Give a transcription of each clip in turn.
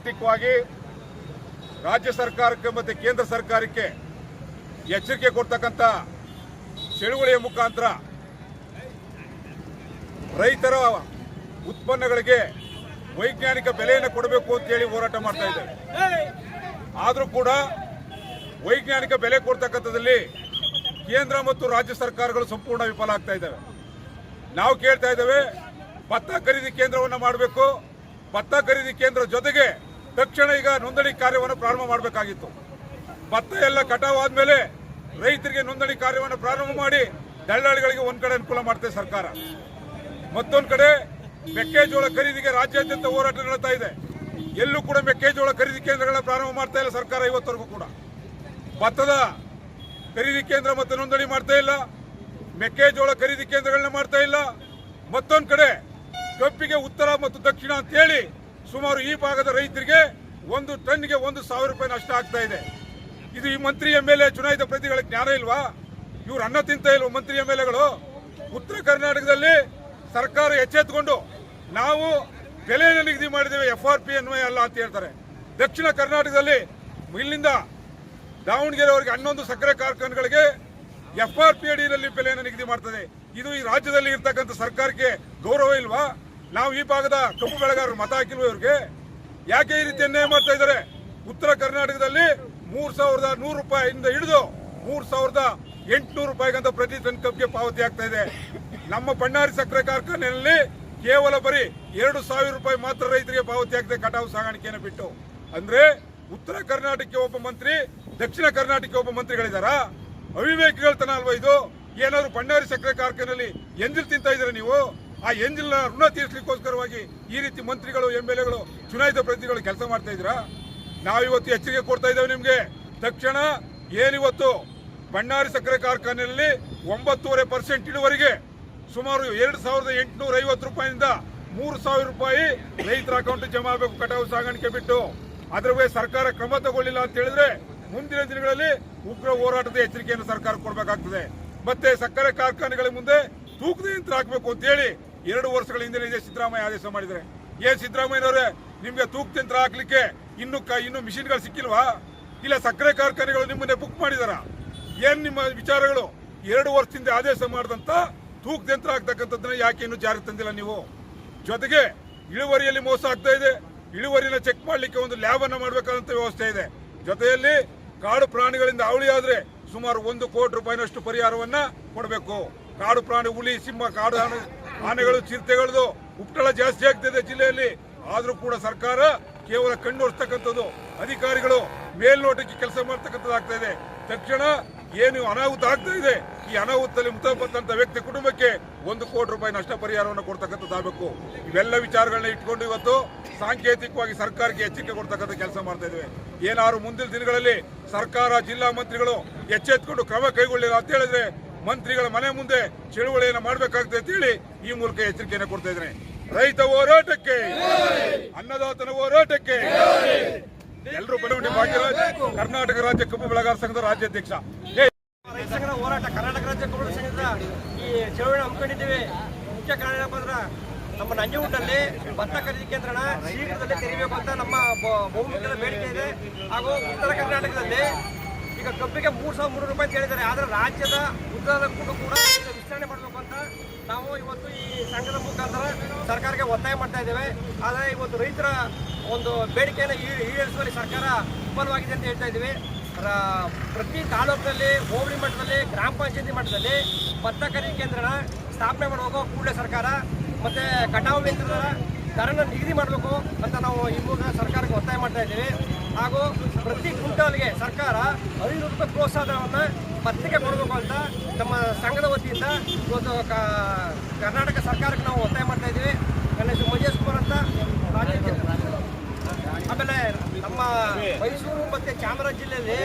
ಸಾಂಕೇತಿಕವಾಗಿ ರಾಜ್ಯ ಸರ್ಕಾರಕ್ಕೆ ಮತ್ತು ಕೇಂದ್ರ ಸರ್ಕಾರಕ್ಕೆ ಎಚ್ಚರಿಕೆ ಕೊಡ್ತಕ್ಕಂಥ ಚಳುವಳಿಯ ಮುಖಾಂತರ ರೈತರ ಉತ್ಪನ್ನಗಳಿಗೆ ವೈಜ್ಞಾನಿಕ ಬೆಲೆಯನ್ನು ಕೊಡಬೇಕು ಅಂತೇಳಿ ಹೋರಾಟ ಮಾಡ್ತಾ ಇದ್ದೇವೆ ಆದರೂ ಕೂಡ ವೈಜ್ಞಾನಿಕ ಬೆಲೆ ಕೊಡ್ತಕ್ಕಂಥದ್ದಲ್ಲಿ ಕೇಂದ್ರ ಮತ್ತು ರಾಜ್ಯ ಸರ್ಕಾರಗಳು ಸಂಪೂರ್ಣ ವಿಫಲ ಆಗ್ತಾ ಇದ್ದಾವೆ. ನಾವು ಕೇಳ್ತಾ ಇದ್ದೇವೆ, ಭತ್ತ ಖರೀದಿ ಕೇಂದ್ರವನ್ನು ಮಾಡಬೇಕು. ಭತ್ತ ಖರೀದಿ ಕೇಂದ್ರ ಜೊತೆಗೆ ತಕ್ಷಣ ಈಗ ನೋಂದಣಿ ಕಾರ್ಯವನ್ನು ಪ್ರಾರಂಭ ಮಾಡಬೇಕಾಗಿತ್ತು. ಭತ್ತ ಎಲ್ಲ ಕಟಾವು ಆದ್ಮೇಲೆ ರೈತರಿಗೆ ನೋಂದಣಿ ಕಾರ್ಯವನ್ನು ಪ್ರಾರಂಭ ಮಾಡಿ ದಳ್ಳಾಳಿಗಳಿಗೆ ಒಂದ್ ಕಡೆ ಅನುಕೂಲ ಮಾಡ್ತದೆ ಸರ್ಕಾರ. ಮತ್ತೊಂದು ಕಡೆ ಮೆಕ್ಕೆಜೋಳ ಖರೀದಿಗೆ ರಾಜ್ಯಾದ್ಯಂತ ಹೋರಾಟ ನಡೀತಾ ಇದೆ. ಎಲ್ಲೂ ಕೂಡ ಮೆಕ್ಕೆಜೋಳ ಖರೀದಿ ಕೇಂದ್ರಗಳನ್ನ ಪ್ರಾರಂಭ ಮಾಡ್ತಾ ಇಲ್ಲ ಸರ್ಕಾರ ಇವತ್ತವರೆಗೂ ಕೂಡ. ಭತ್ತದ ಖರೀದಿ ಕೇಂದ್ರ ಮತ್ತೆ ನೋಂದಣಿ ಮಾಡ್ತಾ ಇಲ್ಲ. ಮೆಕ್ಕೆಜೋಳ ಖರೀದಿ ಕೇಂದ್ರಗಳನ್ನ ಮಾಡ್ತಾ ಇಲ್ಲ. ಮತ್ತೊಂದು ಕಡೆ ಕಬ್ಬಿಗೆ ಉತ್ತರ ಮತ್ತು ದಕ್ಷಿಣ ಅಂತೇಳಿ ಸುಮಾರು ಈ ಭಾಗದ ರೈತರಿಗೆ ಒಂದು ಟನ್ಗೆ ಒಂದು ಸಾವಿರ ರೂಪಾಯಿ ನಷ್ಟ ಆಗ್ತಾ ಇದೆ. ಇದು ಈ ಮಂತ್ರಿ ಎಂ ಎಲ್ ಎ ಚುನಾಯಿತ ಪ್ರತಿಗಳ ಜ್ಞಾನ ಇಲ್ವಾ? ಇವ್ರು ಅನ್ನ ತಿಂತ ಇಲ್ವಾ ಮಂತ್ರಿ ಎಂ ಎಲ್ ಎಗಳು ಉತ್ತರ ಕರ್ನಾಟಕದಲ್ಲಿ ಸರ್ಕಾರ ಎಚ್ಚೆತ್ಕೊಂಡು ನಾವು ಬೆಲೆಯನ್ನು ನಿಗದಿ ಮಾಡಿದ್ದೇವೆ, ಎಫ್ ಆರ್ ಪಿ ಅನ್ವಯ ಅಲ್ಲ ಅಂತ ಹೇಳ್ತಾರೆ. ದಕ್ಷಿಣ ಕರ್ನಾಟಕದಲ್ಲಿ ಇಲ್ಲಿಂದ ದಾವಣಗೆರೆವರೆಗೆ ಹನ್ನೊಂದು ಸಕ್ಕರೆ ಕಾರ್ಖಾನೆಗಳಿಗೆ ಎಫ್ ಆರ್ ಪಿ ಅಡಿಯಲ್ಲಿ ಬೆಲೆಯನ್ನು ನಿಗದಿ ಮಾಡ್ತದೆ. ಇದು ಈ ರಾಜ್ಯದಲ್ಲಿ ಇರ್ತಕ್ಕಂಥ ಸರ್ಕಾರಕ್ಕೆ ಗೌರವ ಇಲ್ವಾ? ನಾವು ಈ ಭಾಗದ ಕಬ್ಬು ಬೆಳೆಗಾರರು ಮತ ಹಾಕಿಲ್ವ ಇವ್ರಿಗೆ? ಯಾಕೆ ಈ ರೀತಿ ಅನ್ಯಾಯ ಮಾಡ್ತಾ ಇದ್ದಾರೆ? ಉತ್ತರ ಕರ್ನಾಟಕದಲ್ಲಿ ಮೂರ್ ಸಾವಿರದ ನೂರು ರೂಪಾಯಿಂದ ಹಿಡಿದು ಮೂರ್ ಸಾವಿರದ ಎಂಟುನೂರು ರೂಪಾಯಿಗಂತ ಪ್ರತಿ ಟನ್ ಕಬ್ಬಿಗೆ ಪಾವತಿ ಆಗ್ತಾ ಇದೆ. ನಮ್ಮ ಬಣ್ಣಾರಿ ಸಕ್ಕರೆ ಕಾರ್ಖಾನೆಯಲ್ಲಿ ಕೇವಲ ಬರೀ ಎರಡು ಸಾವಿರ ರೂಪಾಯಿ ಮಾತ್ರ ರೈತರಿಗೆ ಪಾವತಿ ಆಗ್ತದೆ ಕಟಾವು ಸಾಗಾಣಿಕೆಯನ್ನು ಬಿಟ್ಟು. ಅಂದ್ರೆ ಉತ್ತರ ಕರ್ನಾಟಕಕ್ಕೆ ಒಬ್ಬ ಮಂತ್ರಿ, ದಕ್ಷಿಣ ಕರ್ನಾಟಕಕ್ಕೆ ಒಬ್ಬ ಮಂತ್ರಿಗಳಿದಾರಾ? ಅವಿವೇಕಿಗಳತನ ಅಲ್ವಾ ಇದು? ಏನಾದ್ರು ಬಣ್ಣಾರಿ ಸಕ್ಕರೆ ಕಾರ್ಖಾನೆಯಲ್ಲಿ ಎಂದಿರು ತಿಂತ ಇದ್ದೀರಾ ನೀವು? ಆ ಎಂಜಿಲ್ನ ಋಣ ತೀರಿಸಲಿಕ್ಕೋಸ್ಕರವಾಗಿ ಈ ರೀತಿ ಮಂತ್ರಿಗಳು ಎಂ ಎಲ್ ಎಗಳು ಚುನಾಯಿತ ಪ್ರತಿನಿಧಿಗಳು ಕೆಲಸ ಮಾಡ್ತಾ ಇದ್ದೀರಾ? ನಾವಿವತ್ತು ಎಚ್ಚರಿಕೆ ಕೊಡ್ತಾ ಇದ್ದೇವೆ ನಿಮಗೆ. ತಕ್ಷಣ ಏನಿವತ್ತು? ಬಣ್ಣಾರಿ ಸಕ್ಕರೆ ಕಾರ್ಖಾನೆಯಲ್ಲಿ ಒಂಬತ್ತೂವರೆ ಪರ್ಸೆಂಟ್ ಇಳುವರಿಗೆ ಸುಮಾರು ಎರಡು ಸಾವಿರದ ಎಂಟುನೂರ ಐವತ್ತು ರೂಪಾಯಿಂದ ಮೂರು ಸಾವಿರ ರೂಪಾಯಿ ರೈತರ ಅಕೌಂಟ್ ಜಮಾ ಆಗಬೇಕು, ಕಟಾವು ಸಾಗಾಣಿಕೆ ಬಿಟ್ಟು. ಅದರ ಬಗ್ಗೆ ಸರ್ಕಾರ ಕ್ರಮ ತಗೊಳ್ಳಿಲ್ಲ ಅಂತ ಹೇಳಿದ್ರೆ ಮುಂದಿನ ದಿನಗಳಲ್ಲಿ ಉಗ್ರ ಹೋರಾಟದ ಎಚ್ಚರಿಕೆಯನ್ನು ಸರ್ಕಾರ ಕೊಡಬೇಕಾಗ್ತದೆ. ಮತ್ತೆ ಸಕ್ಕರೆ ಕಾರ್ಖಾನೆಗಳ ಮುಂದೆ ತೂಕದ ಯಂತ್ರ ಹಾಕಬೇಕು ಅಂತ ಹೇಳಿ ಎರಡು ವರ್ಷಗಳ ಹಿಂದೆ ಇದೇ ಸಿದ್ದರಾಮಯ್ಯ ಆದೇಶ ಮಾಡಿದ್ದಾರೆ. ಏ ಸಿದ್ದರಾಮಯ್ಯನವರೇ, ನಿಮ್ಗೆ ತೂಕ ಯಂತ್ರ ಹಾಕ್ಲಿಕ್ಕೆ ಇನ್ನು ಕ- ಇನ್ನು ಮಿಷಿನ್ಗಳು ಸಿಕ್ಕಿಲ್ವಾ? ಇಲ್ಲ ಸಕ್ಕರೆ ಕಾರ್ಖಾನೆಗಳು ನಿಮ್ಮನ್ನೇ ಬುಕ್ ಮಾಡಿದಾರ? ಏನ್ ನಿಮ್ಮ ವಿಚಾರಗಳು? ಎರಡು ವರ್ಷದಿಂದ ಆದೇಶ ಮಾಡಿದಂತ ತೂಕ ಯಂತ್ರ ಹಾಕ್ತಕ್ಕಂಥದ್ದನ್ನ ಯಾಕೆ ಇನ್ನು ಜಾರಿಗೆ ತಂದಿಲ್ಲ ನೀವು? ಜೊತೆಗೆ ಇಳುವರಿಯಲ್ಲಿ ಮೋಸ ಆಗ್ತಾ ಇದೆ. ಇಳುವರಿನ ಚೆಕ್ ಮಾಡ್ಲಿಕ್ಕೆ ಒಂದು ಲ್ಯಾಬ್ ಅನ್ನ ಮಾಡಬೇಕಾದಂತ ವ್ಯವಸ್ಥೆ ಇದೆ. ಜೊತೆಯಲ್ಲಿ ಕಾಡು ಪ್ರಾಣಿಗಳಿಂದ ಅವಳಿ ಆದ್ರೆ ಸುಮಾರು ಒಂದು ಕೋಟಿ ರೂಪಾಯಿನಷ್ಟು ಪರಿಹಾರವನ್ನ ಕೊಡಬೇಕು. ಕಾಡು ಪ್ರಾಣಿ ಹುಲಿ, ಸಿಂಹ, ಕಾಡು ಆನೆಗಳು ಚಿರತೆಗಳದು ಉಪ್ಟಳ ಜಾಸ್ತಿ ಆಗ್ತಿದೆ ಜಿಲ್ಲೆಯಲ್ಲಿ. ಆದರೂ ಕೂಡ ಸರ್ಕಾರ ಕೇವಲ ಕಣ್ಣು ಅಧಿಕಾರಿಗಳು ಮೇಲ್ನೋಟಕ್ಕೆ ಕೆಲಸ ಮಾಡ್ತಕ್ಕಂಥದ್ದು ಆಗ್ತಾ ಇದೆ. ತಕ್ಷಣ ಏನು ಅನಾಹುತ ಆಗ್ತಾ ಇದೆ? ಈ ಅನಾಹುತದಲ್ಲಿ ಮೃತಪಟ್ಟಂತ ವ್ಯಕ್ತಿ ಕುಟುಂಬಕ್ಕೆ ಒಂದು ಕೋಟಿ ರೂಪಾಯಿ ನಷ್ಟ ಪರಿಹಾರವನ್ನು ಕೊಡ್ತಕ್ಕಂಥದ್ದಾಗಬೇಕು ಇವೆಲ್ಲ ವಿಚಾರಗಳನ್ನ ಇಟ್ಕೊಂಡು ಇವತ್ತು ಸಾಂಕೇತಿಕವಾಗಿ ಸರ್ಕಾರಕ್ಕೆ ಎಚ್ಚರಿಕೆ ಕೊಡ್ತಕ್ಕಂಥ ಕೆಲಸ ಮಾಡ್ತಾ ಇದ್ದೇವೆ. ಏನಾದ್ರು ಮುಂದಿನ ದಿನಗಳಲ್ಲಿ ಸರ್ಕಾರ, ಜಿಲ್ಲಾ ಮಂತ್ರಿಗಳು ಎಚ್ಚೆತ್ಕೊಂಡು ಕ್ರಮ ಕೈಗೊಳ್ಳಿಲ್ಲ ಅಂತ ಹೇಳಿದ್ರೆ ಮಂತ್ರಿಗಳ ಮನೆ ಮುಂದೆ ಚಳುವಳಿಯನ್ನು ಮಾಡಬೇಕಾಗ್ತದೆ ಅಂತ ಹೇಳಿ ಈ ಮೂಲಕ ಎಚ್ಚರಿಕೆಯನ್ನು ಕೊಡ್ತಾ ಇದ್ದೇನೆ. ರೈತ ಹೋರಾಟಕ್ಕೆ, ಅನ್ನದಾತನ ಹೋರಾಟಕ್ಕೆ ಎಲ್ಲರೂ ಬಡವಣೆ ಭಾಗ್ಯರಾಜ್ ಕರ್ನಾಟಕ ರಾಜ್ಯ ಕಬ್ಬು ಬೆಳೆಗಾರ ಸಂಘದ ರಾಜ್ಯಾಧ್ಯಕ್ಷ ಹೋರಾಟ, ಕರ್ನಾಟಕ ರಾಜ್ಯ ಕಬ್ಬು ಸಂಘದ ಈ ಚಳುವಳಿ ಹಮ್ಮಿಕೊಂಡಿದ್ದೇವೆ. ಮುಖ್ಯ ಕಾರಣ ನಮ್ಮ ನಂಜುಗುಡ್ಡಲ್ಲಿ ಭತ್ತ ಖರೀದಿ ಕೇಂದ್ರನ ಶೀಘ್ರದಲ್ಲೇ ತೆರೀಬೇಕು ಅಂತ ನಮ್ಮ ಬಹುಮುಖ್ಯದ ಬೇಡಿಕೆ ಇದೆ. ಹಾಗೂ ಉತ್ತರ ಕರ್ನಾಟಕದಲ್ಲಿ ಈಗ ಕಬ್ಬಿಗೆ ಮೂರು ಸಾವಿರದ ಮುನ್ನೂರು ರೂಪಾಯಿ ಅಂತ ಹೇಳಿದ್ದಾರೆ. ಆದರೆ ರಾಜ್ಯದ ಕೂಡ ಕೂಡ ವಿಸ್ತರಣೆ ಮಾಡಬೇಕು ಅಂತ ನಾವು ಇವತ್ತು ಈ ಸಂಘದ ಮುಖಾಂತರ ಸರ್ಕಾರಕ್ಕೆ ಒತ್ತಾಯ ಮಾಡ್ತಾ ಇದ್ದೇವೆ. ಆದರೆ ಇವತ್ತು ರೈತರ ಒಂದು ಬೇಡಿಕೆಯನ್ನು ಈಡೇರಿಸುವಲ್ಲಿ ಸರ್ಕಾರ ವಿಫಲವಾಗಿದೆ ಅಂತ ಹೇಳ್ತಾ ಇದ್ದೀವಿ. ಪ್ರತಿ ತಾಲೂಕಿನಲ್ಲಿ ಹೋಬಳಿ ಮಟ್ಟದಲ್ಲಿ, ಗ್ರಾಮ ಪಂಚಾಯತಿ ಮಟ್ಟದಲ್ಲಿ ಭತ್ತ ಖರೀದಿ ಕೇಂದ್ರನ ಸ್ಥಾಪನೆ ಮಾಡುವಾಗ ಕೂಡಲೇ ಸರ್ಕಾರ ಮತ್ತು ಕಟಾವು ಯಂತ್ರದ ದರನ ನಿಗದಿ ಮಾಡಬೇಕು ಅಂತ ನಾವು ಈ ಸರ್ಕಾರಕ್ಕೆ ಒತ್ತಾಯ ಮಾಡ್ತಾ ಇದ್ದೀವಿ. ಹಾಗೂ ಪ್ರತಿ ಕ್ವಿಂಟಾಲ್ಗೆ ಸರ್ಕಾರ ಐನೂರು ರೂಪಾಯಿ ಪ್ರೋತ್ಸಾಹವನ್ನು ಪತ್ರಿಕೆ ಕೊಡಬೇಕು ಅಂತ ನಮ್ಮ ಸಂಘದ ವತಿಯಿಂದ ಇವತ್ತು ಕರ್ನಾಟಕ ಸರ್ಕಾರಕ್ಕೆ ನಾವು ಒತ್ತಾಯ ಮಾಡ್ತಾ ಇದ್ದೀವಿ. ನನ್ನ ಕುಮಾರ್ ಅಂತ. ರಾಜ್ಯ ಆಮೇಲೆ ನಮ್ಮ ಮೈಸೂರು ಮತ್ತೆ ಚಾಮರಾಜ ಜಿಲ್ಲೆಯಲ್ಲಿ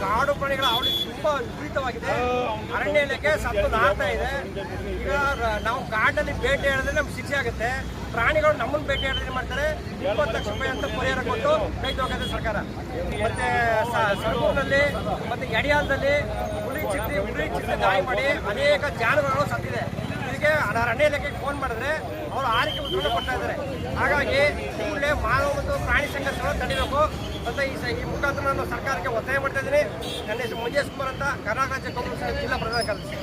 ಕಾಡು ಪ್ರಾಣಿಗಳ ಅವಳಿ ತುಂಬಾ ವಿಪರೀತವಾಗಿದೆ. ಅರಣ್ಯ ಇಲಾಖೆ ಸತ್ತು ನಾಡ್ತಾ ಇದೆ. ಈಗ ನಾವು ಕಾಡಲ್ಲಿ ಬೇಟೆ ಹೇಳಿದ್ರೆ ನಮ್ಗೆ ಶಿಕ್ಷೆ ಆಗುತ್ತೆ. ಪ್ರಾಣಿಗಳು ನಮ್ಮನ್ನು ಭೇಟಿ ಹೇಳಿದ್ರೆ ಮಾಡ್ತಾರೆ? ಇಪ್ಪತ್ತು ಲಕ್ಷ ರೂಪಾಯಿ ಅಂತ ಪರಿಹಾರ ಕೊಟ್ಟು ಕೈ ತೊಗೊಂಡಿದೆ ಸರ್ಕಾರ. ಮತ್ತೆ ಸ- ಸರಗೂರಿನಲ್ಲಿ ಮತ್ತೆ ಯಡಿಯಾಲದಲ್ಲಿ ಹುಲಿ ಚಿತ್ತಿ ಹುಲಿ ಚಿತ್ತಿ ಗಾಯ ಮಾಡಿ ಅನೇಕ ಜಾನುವಾರುಗಳು ಸತ್ತಿದೆ. ಇದಕ್ಕೆ ಅರಣ್ಯ ಇಲಾಖೆಗೆ ಫೋನ್ ಮಾಡಿದ್ರೆ ಅವರು ಆರಿಕೆ ಉತ್ತರ ಕೊಡ್ತಾ ಇದ್ದಾರೆ. ಹಾಗಾಗಿ ಕೂಡಲೇ ಮಾನವ ಮತ್ತು ಪ್ರಾಣಿ ಸಂಘರ್ಷಗಳು ತಡಿಬೇಕು. ಅಂತ ಈ ಮುಖಾಂತರ ನಾನು ಸರ್ಕಾರಕ್ಕೆ ಒತ್ತಾಯ ಮಾಡ್ತಾ ಇದ್ದೀನಿ. ನನ್ನ ಹೆಸರು ಮಂಜೇಶ್ ಕುಮಾರ್ ಅಂತ ಕರ್ನಾಟಕ ರಾಜ್ಯ ಕಾಂಗ್ರೆಸ್ ಜಿಲ್ಲಾ ಪ್ರಧಾನ ಕಾರ್ಯದರ್ಶಿ.